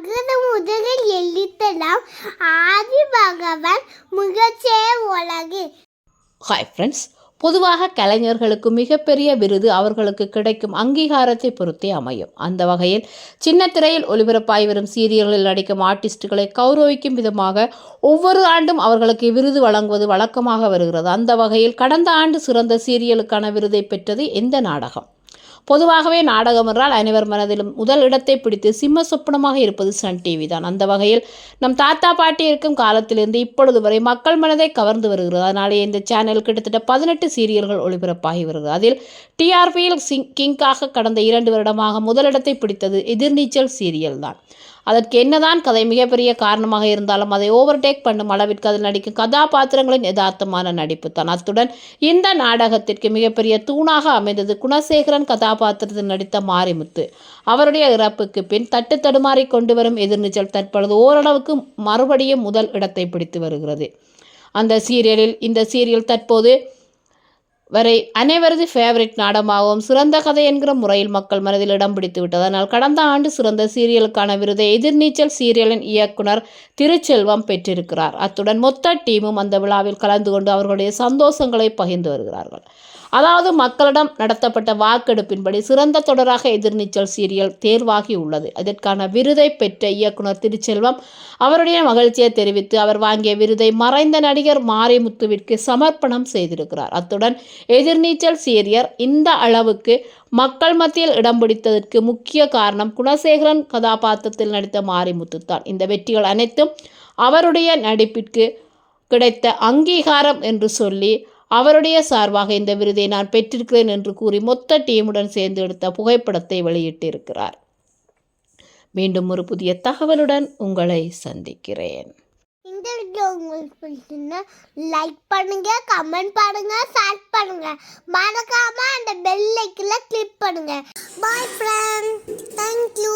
அகர முதலில் எழுத்தலாம் ஆதி பகவான் முகச்சே உலகு. ஹாய் ஃப்ரெண்ட்ஸ் பொதுவாக கலைஞர்களுக்கு மிகப்பெரிய விருது அவர்களுக்கு கிடைக்கும் அங்கீகாரத்தை பொறுத்தே அமையும். அந்த வகையில் சின்ன திரையில் ஒளிபரப்பாய் வரும் சீரியல்களில் நடிக்கும் ஆர்டிஸ்டுகளை கௌரவிக்கும் விதமாக ஒவ்வொரு ஆண்டும் அவர்களுக்கு விருது வழங்குவது வழக்கமாக வருகிறது. அந்த வகையில் கடந்த ஆண்டு சிறந்த சீரியலுக்கான விருதை பெற்றது இந்த நாடகம். பொதுவாகவே நாடகம் என்றால் அனைவர் மனதிலும் முதல் இடத்தை பிடித்து சிம்ம சொப்பனமாக இருப்பது சன் டிவி தான். அந்த வகையில் நம் தாத்தா பாட்டி இருக்கும் காலத்திலிருந்து இப்பொழுது வரை மக்கள் மனதை கவர்ந்து வருகிறது. அதனாலே இந்த சேனல் கிட்டத்தட்ட பதினெட்டு சீரியல்கள் ஒளிபரப்பாகி வருகிறது. அதில் டிஆர்பியில் சிங் கிங்காக கடந்த இரண்டு வருடமாக முதலிடத்தை பிடித்தது எதிர்நீச்சல் சீரியல் தான். அதற்கு என்னதான் கதை மிகப்பெரிய காரணமாக இருந்தாலும் அதை ஓவர்டேக் பண்ணும் அளவிற்கு அதில் நடிக்கும் கதாபாத்திரங்களின் யதார்த்தமான நடிப்பு தான். அத்துடன் இந்த நாடகத்திற்கு மிகப்பெரிய தூணாக அமைந்தது குணசேகரன் கதாபாத்திரத்தில் நடித்த மாரிமுத்து. அவருடைய இறப்புக்கு பின் தட்டு தடுமாறி கொண்டு வரும் எதிர்நீச்சல் தற்பொழுது ஓரளவுக்கு மறுபடியும் முதல் இடத்தை பிடித்து வருகிறது. அந்த சீரியலில் இந்த சீரியல் தற்போது வரை அனைவரது ஃபேவரட் நாடகமாகவும் சிறந்த கதை என்கிற முறையில் மக்கள் மனதில் இடம் பிடித்து விட்டதனால் கடந்த ஆண்டு சிறந்த சீரியலுக்கான விருதை எதிர்நீச்சல் சீரியலின் இயக்குனர் திருச்செல்வம் பெற்றிருக்கிறார். அத்துடன் மொத்த டீமும் அந்த விழாவில் கலந்து கொண்டு அவர்களுடைய சந்தோஷங்களை பகிர்ந்து வருகிறார்கள். அதாவது மக்களிடம் நடத்தப்பட்ட வாக்கெடுப்பின்படி சிறந்த தொடராக எதிர்நீச்சல் சீரியல் தேர்வாகி உள்ளது. அதற்கான விருதை பெற்ற இயக்குனர் திருச்செல்வம் அவருடைய மகிழ்ச்சியை தெரிவித்து அவர் வாங்கிய விருதை மறைந்த நடிகர் மாரிமுத்துவிற்கு சமர்ப்பணம் செய்திருக்கிறார். அத்துடன் எதிர்நீச்சல் சீரியர் இந்த அளவுக்கு மக்கள் மத்தியில் இடம் பிடித்ததற்கு முக்கிய காரணம் குணசேகரன் கதாபாத்திரத்தில் நடித்த மாரிமுத்து தான். இந்த வெற்றிகள் அனைத்தும் அவருடைய நடிப்பிற்கு கிடைத்த அங்கீகாரம் என்று சொல்லி அவருடைய சார்பாக இந்த விருதை நான் பெற்றிருக்கிறேன் என்று கூறி மொத்த டீமுடன் சேர்ந்து எடுத்த புகைப்படத்தை வெளியிட்டிருக்கிறார். மீண்டும் ஒரு புதிய தகவலுடன் உங்களை சந்திக்கிறேன். இந்த வீடியோ உங்களுக்கு பிடிச்சிருந்தா லைக் பண்ணுங்க கமெண்ட் பண்ணுங்க ஷேர் பண்ணுங்க. மறக்காம அந்த பெல் ஐக்கில் கிளிக் பண்ணுங்க. பாய் ஃப்ரெண்ட் தேங்க்யூ